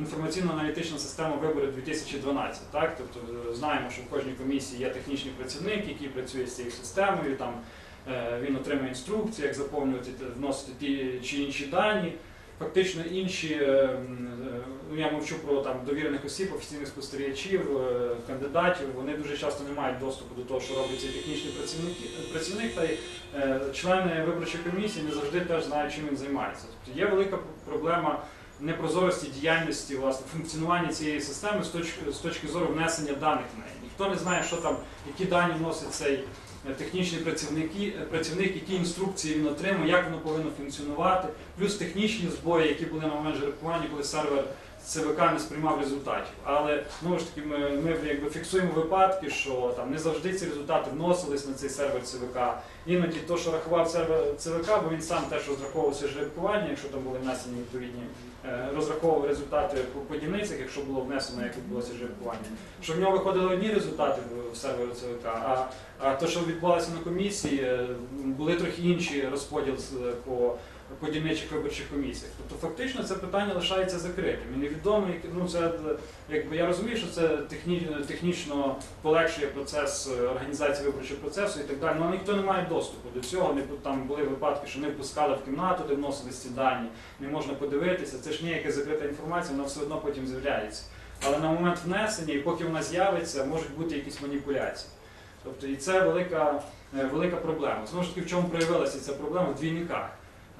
інформаційно-аналітична система виборів 2012. Так? Тобто е, знаємо, що в кожній комісії є технічний працівник, який працює з цією системою. Там, е, він отримує інструкції, як заповнювати, вносити ті чи інші дані. Фактично інші, е, я мовчу про там довірених осіб, офіційних спостерігачів, кандидатів. Вони дуже часто не мають доступу до того, що робить цей технічний працівник, та й члени виборчої комісії не завжди теж знають, чим він займається. Тобто є велика проблема непрозорості діяльності, власне, функціонування цієї системи з точки, з точки зору внесення даних в неї. Ніхто не знає, що там, які дані вносить цей технічний працівник, працівник, які інструкції він отримує, як воно повинно функціонувати, плюс технічні збої, які були на момент жеребкування, коли сервер ЦВК не сприймав результатів. Але знову ж таки, ми, ми якби фіксуємо випадки, що там не завжди ці результати вносились на цей сервер ЦВК. Іноді то, що рахував сервер ЦВК, бо він сам теж розраховував це жеребкування, якщо там були внесені відповідні, е, розраховував результати по, дільницях, якщо було внесено, як відбулося жеребкування. Що в нього виходили одні результати в сервері ЦВК, а, а то, що відбувалося на комісії, е, були трохи інші розподіл по по дільничих виборчих комісіях. Тобто фактично це питання лишається закритим. І невідомо, як- ну це е, якби я розумію, що це техні, технічно полегшує процес е, організації виборчого процесу і так далі. але ніхто не має доступу до цього. Не там були випадки, що не впускали в кімнату, де вносились ці дані, не можна подивитися. Це ж не якась закрита інформація, вона все одно потім з'являється. Але на момент внесення, і поки вона з'явиться, можуть бути якісь маніпуляції. Тобто, і це велика, е, велика проблема. Знову ж таки, в чому проявилася ця проблема в двійниках,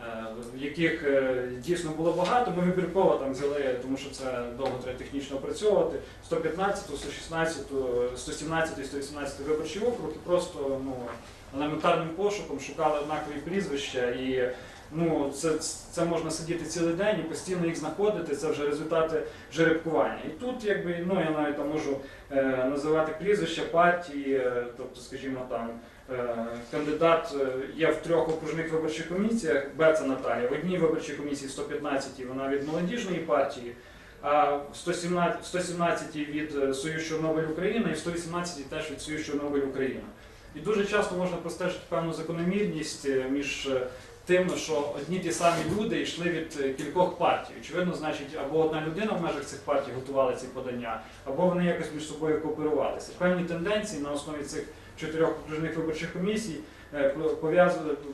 е, яких е, дійсно було багато. Ми вибірково там взяли, тому що це довго треба технічно опрацьовувати. 115, 116, 117 і 118 виборчий округ і просто ну, елементарним пошуком шукали однакові прізвища і. Ну, це, це можна сидіти цілий день і постійно їх знаходити, це вже результати жеребкування. І тут, якби, ну я навіть там можу е, називати прізвища партії, е, тобто, скажімо, там е, кандидат е, є в трьох окружних виборчих комісіях, Беца Наталія. В одній виборчій комісії 115 вона від молодіжної партії, а в 117, 117 від е, Союз Чорнобиль Україна і в 118 теж від Союз Чорнобиль Україна. І дуже часто можна простежити певну закономірність е, між тим, що одні ті самі люди йшли від е, кількох партій. Очевидно, значить, або одна людина в межах цих партій готувала ці подання, або вони якось між собою кооперувалися. Певні тенденції на основі цих чотирьох окружних виборчих комісій е,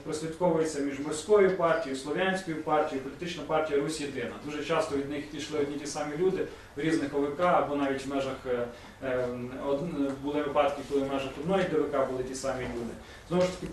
прослідковуються між морською партією, слов'янською партією, політична партія Русь Єдина. Дуже часто від них йшли одні ті самі люди в різних ОВК, або навіть в межах е, е, од- були випадки, коли в межах одної ДВК були ті самі люди. Знову ж таки,